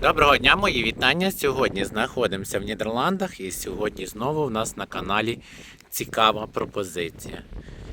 Доброго дня, мої вітання. Сьогодні знаходимося в Нідерландах і сьогодні знову в нас на каналі цікава пропозиція.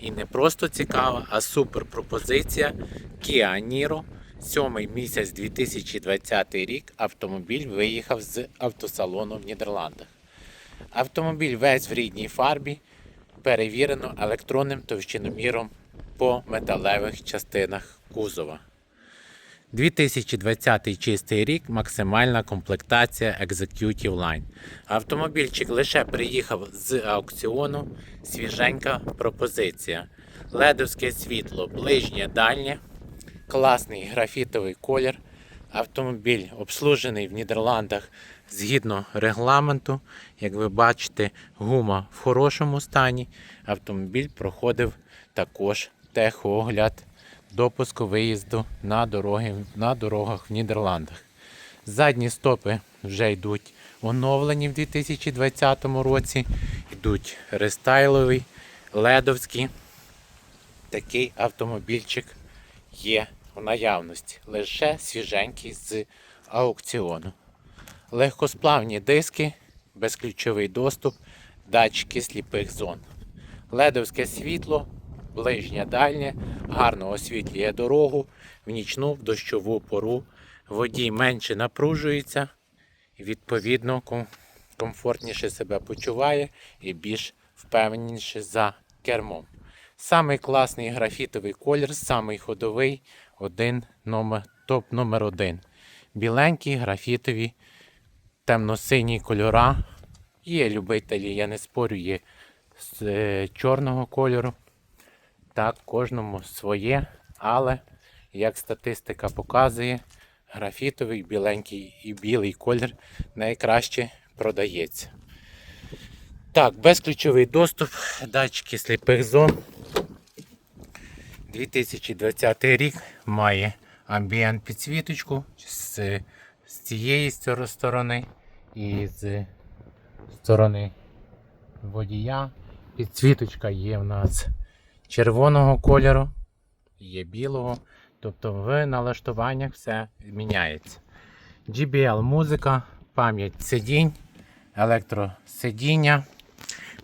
І не просто цікава, а супер пропозиція Kia Niro. Сьомий місяць 2020 рік автомобіль виїхав з автосалону в Нідерландах. Автомобіль весь в рідній фарбі, перевірено електронним товщиноміром по металевих частинах кузова. 2020 чистий рік, максимальна комплектація Executive Line. Автомобільчик лише приїхав з аукціону. Свіженька пропозиція. Ледовське світло, ближнє, дальнє, класний графітовий колір. Автомобіль обслужений в Нідерландах згідно регламенту. Як ви бачите, гума в хорошому стані. Автомобіль проходив також техогляд допуску виїзду на, дороги, на дорогах в Нідерландах. Задні стопи вже йдуть оновлені в 2020 році. Йдуть рестайлові, ледовські. Такий автомобільчик є в наявності. Лише свіженький з аукціону. Легкосплавні диски, безключовий доступ, датчики сліпих зон. Ледовське світло, ближнє дальнє, гарно освітлює дорогу в нічну, в дощову пору. Водій менше напружується і відповідно комфортніше себе почуває і більш впевненіше за кермом. Самий класний графітовий колір, самий ходовий, один номер, топ номер один. Біленькі графітові, темно-сині кольора. Є любителі, я не спорю, є з е, чорного кольору. Так, кожному своє, але як статистика показує, графітовий, біленький і білий колір найкраще продається. Так, безключовий доступ, датчики сліпих зон. 2020 рік має амбієнт підсвіточку з, з цієї сторони і з сторони водія. Підсвіточка є в нас червоного кольору, є білого. Тобто в налаштуваннях все міняється. GBL музика, пам'ять сидінь, електросидіння.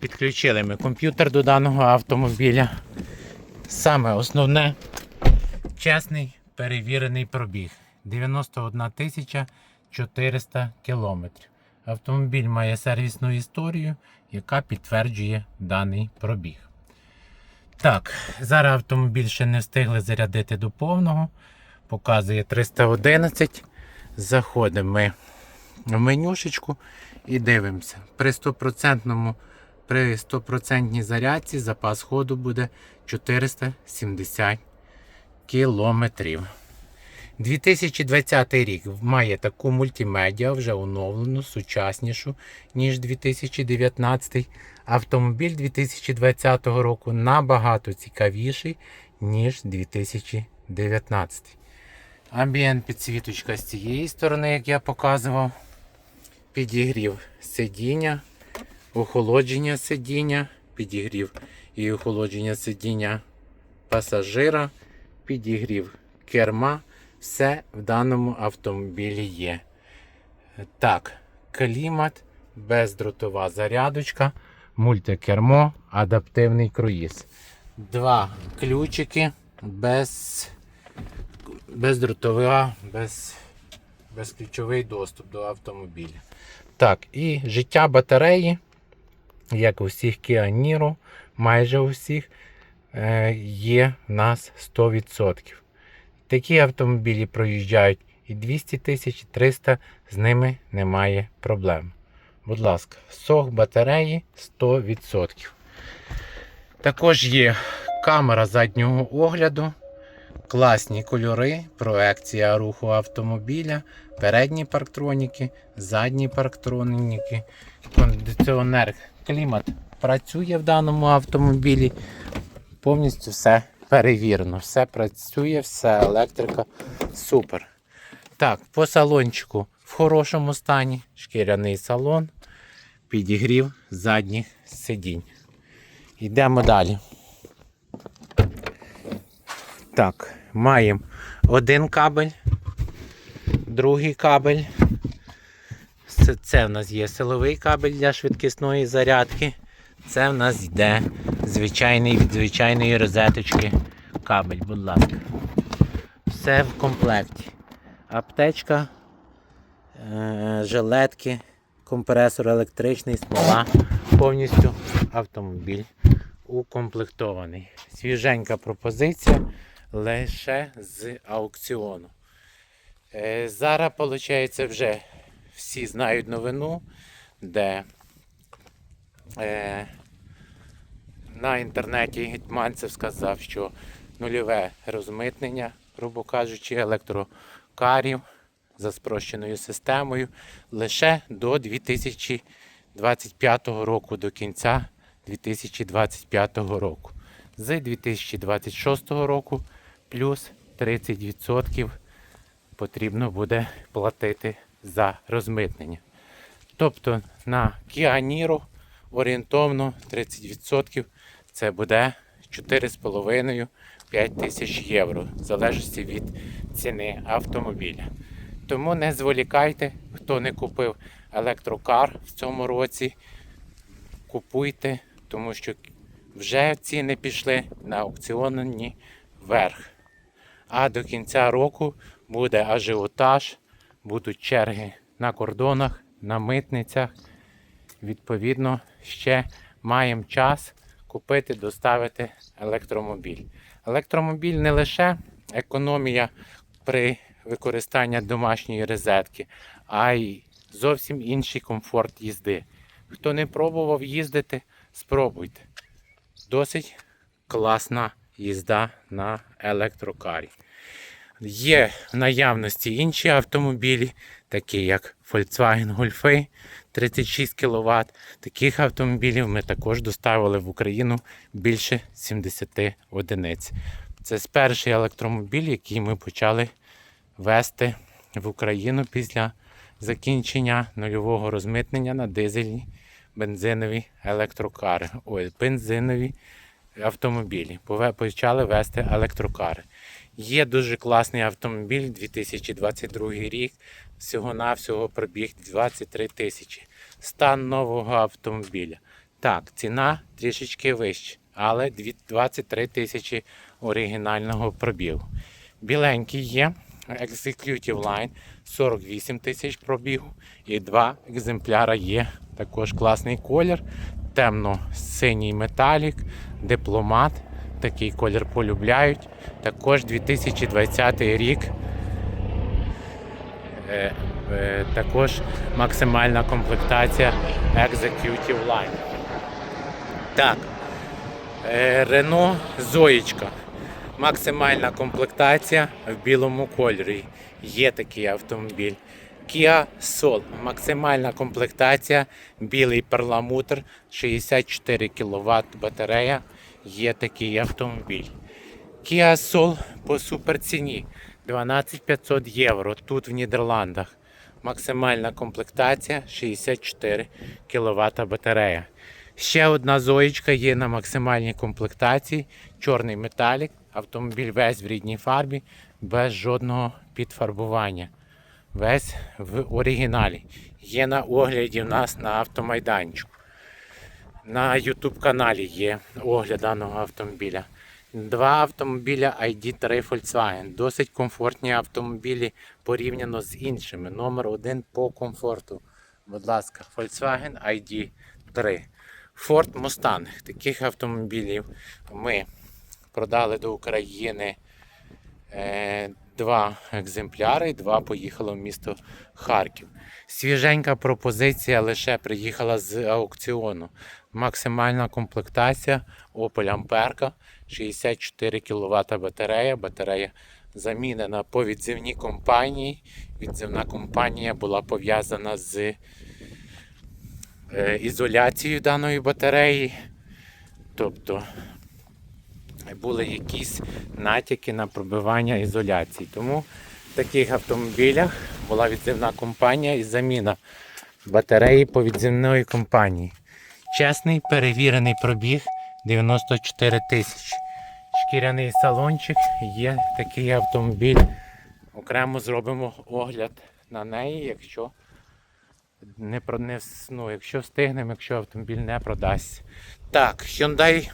Підключили ми комп'ютер до даного автомобіля. Саме основне чесний перевірений пробіг 91 400 кілометрів. Автомобіль має сервісну історію, яка підтверджує даний пробіг. Так, зараз автомобіль ще не встигли зарядити до повного. Показує 311. Заходимо ми в менюшечку і дивимося. При 100%, при 100% зарядці запас ходу буде 470 кілометрів. 2020 рік має таку мультимедіа, вже оновлену, сучаснішу, ніж 2019. Автомобіль 2020 року набагато цікавіший, ніж 2019. Амбієнт підсвіточка з цієї сторони, як я показував. Підігрів сидіння, охолодження сидіння, підігрів і охолодження сидіння пасажира, підігрів керма. Все в даному автомобілі є. Так, клімат, бездротова зарядочка, мультикермо, адаптивний круїз. Два ключики без, бездротова, без, безключовий доступ до автомобіля. Так, і життя батареї, як у всіх Kia Niro, майже у всіх, е, є в нас 100%. Такі автомобілі проїжджають і 200 тисяч, 300, з ними немає проблем. Будь ласка, сох батареї 100%. Також є камера заднього огляду, класні кольори, проекція руху автомобіля, передні парктроніки, задні парктроніки, кондиціонер, клімат працює в даному автомобілі. Повністю все перевірено. Все працює, все електрика. Супер. Так, по салончику в хорошому стані. Шкіряний салон, підігрів задніх сидінь. Йдемо далі. Так, маємо один кабель, другий кабель, Це, це в нас є силовий кабель для швидкісної зарядки. Це в нас йде звичайний від звичайної розеточки кабель, будь ласка. Все в комплекті. Аптечка, е, жилетки, компресор електричний, смола. Повністю автомобіль укомплектований. Свіженька пропозиція лише з аукціону. Е, Зараз, виходить, вже всі знають новину, де е, на інтернеті Гетьманцев сказав, що нульове розмитнення, грубо кажучи, електрокарів за спрощеною системою лише до 2025 року, до кінця 2025 року. З 2026 року плюс 30% потрібно буде платити за розмитнення. Тобто на Niro орієнтовно 30% це буде 4,5-5 тисяч євро, в залежності від ціни автомобіля. Тому не зволікайте, хто не купив електрокар в цьому році, купуйте, тому що вже ціни пішли на аукціоні вверх. А до кінця року буде ажіотаж, будуть черги на кордонах, на митницях. Відповідно, ще маємо час купити, доставити електромобіль. Електромобіль не лише економія при використанні домашньої розетки, а й зовсім інший комфорт їзди. Хто не пробував їздити, спробуйте. Досить класна їзда на електрокарі. Є в наявності інші автомобілі, такі як Volkswagen Golf 36 кВт. Таких автомобілів ми також доставили в Україну більше 70 одиниць. Це перший електромобіль, який ми почали вести в Україну після закінчення нульового розмитнення на дизельні бензинові електрокари. Ой, бензинові автомобілі. Почали вести електрокари. Є дуже класний автомобіль 2022 рік. Всього-навсього пробіг 23 тисячі. Стан нового автомобіля. Так, ціна трішечки вища, але 23 тисячі оригінального пробігу. Біленький є. Executive Line 48 тисяч пробігу. І два екземпляра є. Також класний колір. Темно-синій металік, дипломат. Такий колір полюбляють. Також 2020 рік. Е, е, також максимальна комплектація Executive Line. Так. Е, Рено Зоєчка. Максимальна комплектація в білому кольорі. Є такий автомобіль. Kia Soul. Максимальна комплектація, білий перламутр, 64 кВт батарея. Є такий автомобіль. Kia Soul по суперціні 12500 євро тут в Нідерландах. Максимальна комплектація 64 кВт батарея. Ще одна зоєчка є на максимальній комплектації. Чорний металік. Автомобіль весь в рідній фарбі, без жодного підфарбування. Весь в оригіналі. Є на огляді в нас на автомайданчику. На YouTube каналі є огляд даного автомобіля. Два автомобіля ID3 Volkswagen. Досить комфортні автомобілі порівняно з іншими. Номер один по комфорту. Будь ласка, Volkswagen ID3. Ford Mustang. Таких автомобілів ми продали до України е, два екземпляри, і два поїхало в місто Харків. Свіженька пропозиція лише приїхала з аукціону. Максимальна комплектація Opel Амперка, 64 кВт батарея. Батарея замінена по відзивній компанії. Відзивна компанія була пов'язана з е, ізоляцією даної батареї. Тобто були якісь натяки на пробивання ізоляції. Тому в таких автомобілях була відзивна компанія і заміна батареї по відзивної компанії. Чесний перевірений пробіг 94 тисячі. Шкіряний салончик, є такий автомобіль. Окремо зробимо огляд на неї, якщо не, ну, якщо встигнемо, якщо автомобіль не продасться. Так, Hyundai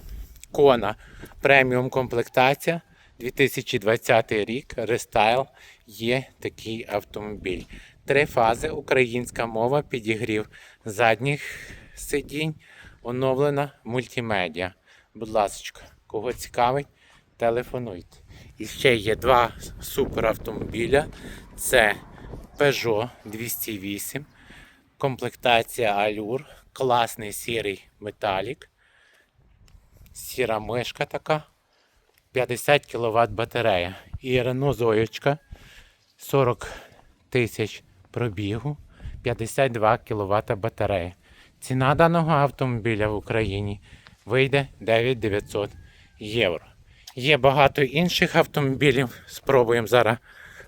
Kona преміум комплектація 2020 рік, рестайл, є такий автомобіль. Три фази, українська мова, підігрів задніх сидінь, оновлена мультимедіа. Будь ласка, кого цікавить, телефонуйте. І ще є два суперавтомобіля. Це Peugeot 208, комплектація Allure, класний сірий металік, сіра мишка така, 50 кВт батарея. І Renault Zoєчка 40 тисяч пробігу, 52 кВт батарея. Ціна даного автомобіля в Україні вийде 9900 євро. Є багато інших автомобілів. Спробуємо зараз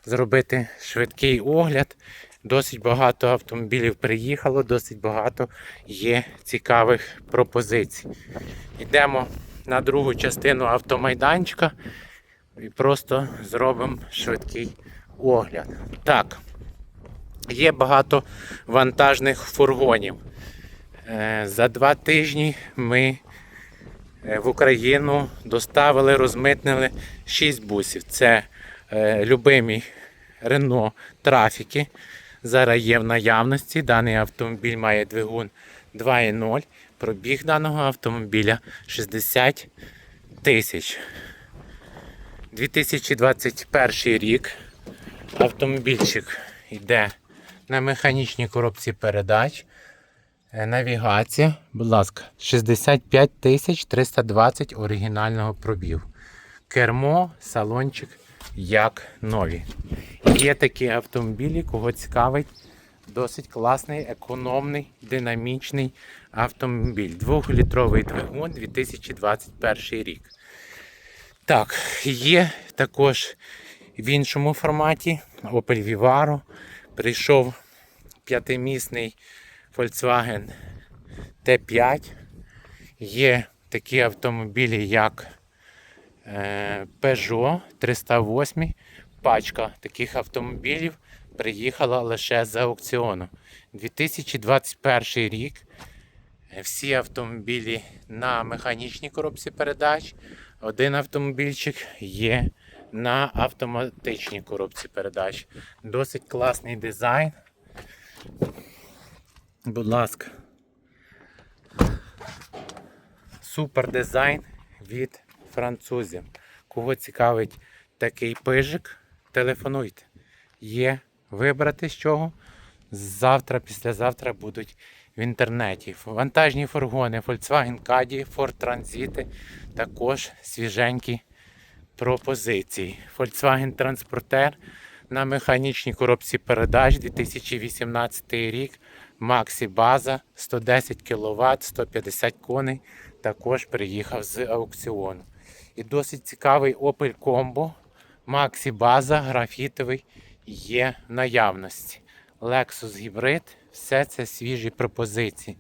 зробити швидкий огляд. Досить багато автомобілів приїхало, досить багато є цікавих пропозицій. Йдемо на другу частину автомайданчика і просто зробимо швидкий огляд. Так, є багато вантажних фургонів. Е, За два тижні ми е, в Україну доставили, розмитнили 6 бусів. Це е, любимі Renault трафіки. Зараз є в наявності. Даний автомобіль має двигун 2.0. Пробіг даного автомобіля 60 тисяч. 2021 рік. Автомобільчик йде на механічній коробці передач. Е, Навігація, будь ласка, 65 тисяч 320 оригінального пробігу. Кермо, салончик як нові. Є такі автомобілі, кого цікавить. Досить класний, економний, динамічний автомобіль. Двохлітровий двигун 2021 рік. Так, є також в іншому форматі Opel Vivaro. Прийшов п'ятимісний Volkswagen T5. Є такі автомобілі, як е, Peugeot 308. Пачка таких автомобілів приїхала лише з аукціону. 2021 рік. Всі автомобілі на механічній коробці передач. Один автомобільчик є на автоматичній коробці передач. Досить класний дизайн. Будь ласка. Супер дизайн від французів. Кого цікавить такий пижик, телефонуйте. Є вибрати з чого. Завтра, післязавтра будуть в інтернеті. Вантажні фургони Volkswagen Caddy, Ford Transit, також свіженькі пропозиції. Volkswagen Transporter на механічній коробці передач 2018 рік. Максі база 110 кВт, 150 коней. Також приїхав з аукціону. І досить цікавий Opel Combo. Максі база графітовий є в наявності. Lexus гібрид, все це свіжі пропозиції.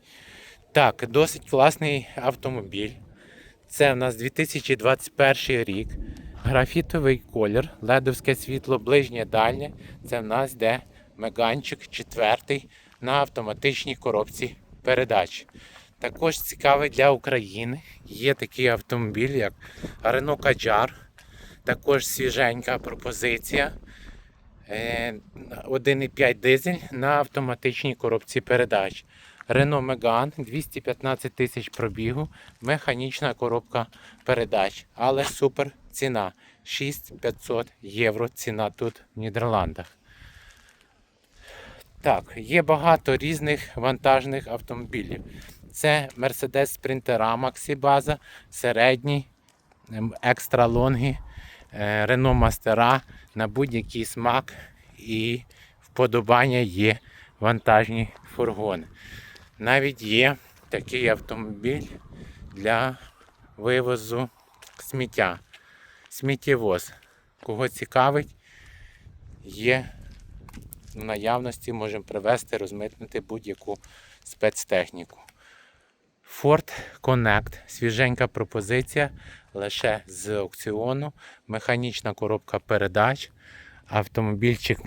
Так, досить класний автомобіль. Це в нас 2021 рік. Графітовий колір, ледовське світло, ближнє дальнє. Це в нас йде меганчик четвертий на автоматичній коробці передач. Також цікавий для України є такий автомобіль, як Renault Kadjar. Також свіженька пропозиція. Е, 1,5 дизель на автоматичній коробці передач. Renault Megane 215 тисяч пробігу, механічна коробка передач, але супер ціна 6500 євро ціна тут в Нідерландах. Так, є багато різних вантажних автомобілів. Це Mercedes Sprinter Maxi база, середній, ем, екстра лонги, е, Renault Mastera на будь-який смак і вподобання є вантажні фургони. Навіть є такий автомобіль для вивозу сміття. Сміттєвоз. Кого цікавить, є в наявності, можемо привезти, розмитнити будь-яку спецтехніку. Ford Connect. Свіженька пропозиція лише з аукціону. Механічна коробка передач. Автомобільчик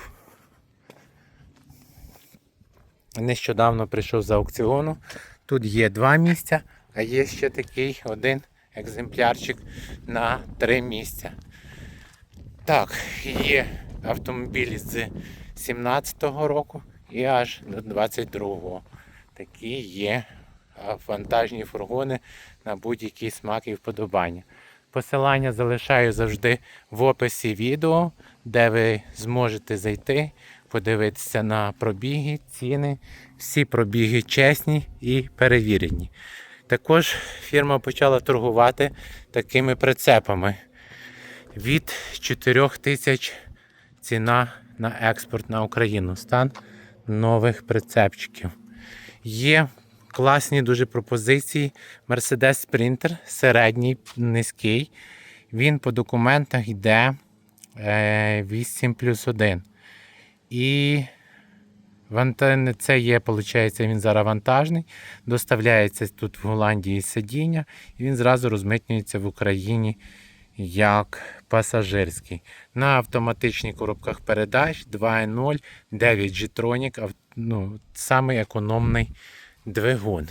нещодавно прийшов з аукціону. Тут є два місця, а є ще такий один екземплярчик на три місця. Так, є автомобілі з 17-го року і аж до 22-го. Такі є вантажні фургони на будь-який смак і вподобання. Посилання залишаю завжди в описі відео, де ви зможете зайти, подивитися на пробіги, ціни. Всі пробіги чесні і перевірені. Також фірма почала торгувати такими прицепами. Від 4 тисяч ціна на експорт на Україну. Стан нових прицепчиків. Є класні дуже пропозиції. Mercedes Sprinter середній, низький. Він по документах йде е, 8 плюс 1. І це є, виходить, він зараз вантажний. Доставляється тут в Голландії сидіння, і він зразу розмитнюється в Україні як пасажирський. На автоматичних коробках передач 2.0, 9 G-Tronic, ну, самий економний двигун.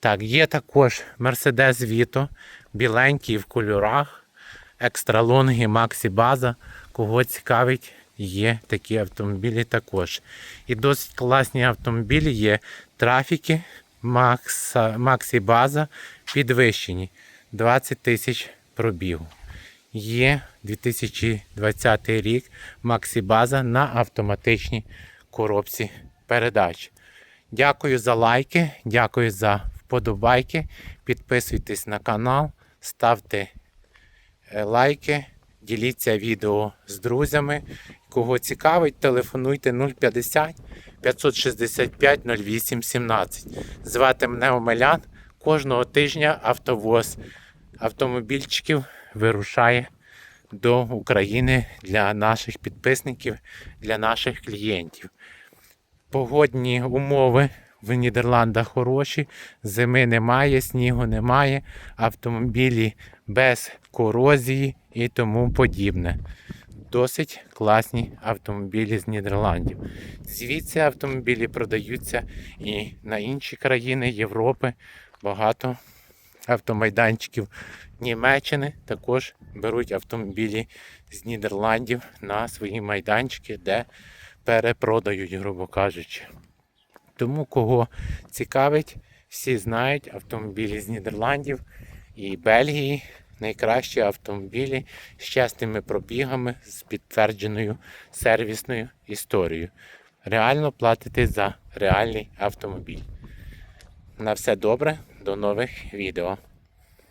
Так, є також Mercedes Vito, біленький в кольорах, екстралонги Maxi База. Кого цікавить, є такі автомобілі також. І досить класні автомобілі є трафіки Max, Maxi База підвищені 20 тисяч пробігу. Є 2020 рік Maxi База на автоматичній коробці передач. Дякую за лайки, дякую за вподобайки. Підписуйтесь на канал, ставте е, лайки, діліться відео з друзями. Кого цікавить, телефонуйте 050 565 08 17. Звати мене Омелян. Кожного тижня автовоз автомобільчиків вирушає до України для наших підписників, для наших клієнтів. Погодні умови в Нідерландах хороші, зими немає, снігу немає, автомобілі без корозії і тому подібне. Досить класні автомобілі з Нідерландів. Звідси автомобілі продаються і на інші країни Європи. Багато автомайданчиків Німеччини також беруть автомобілі з Нідерландів на свої майданчики, де перепродають, грубо кажучи. Тому кого цікавить, всі знають автомобілі з Нідерландів і Бельгії. Найкращі автомобілі з частими пробігами, з підтвердженою сервісною історією. Реально платите за реальний автомобіль. На все добре, до нових відео.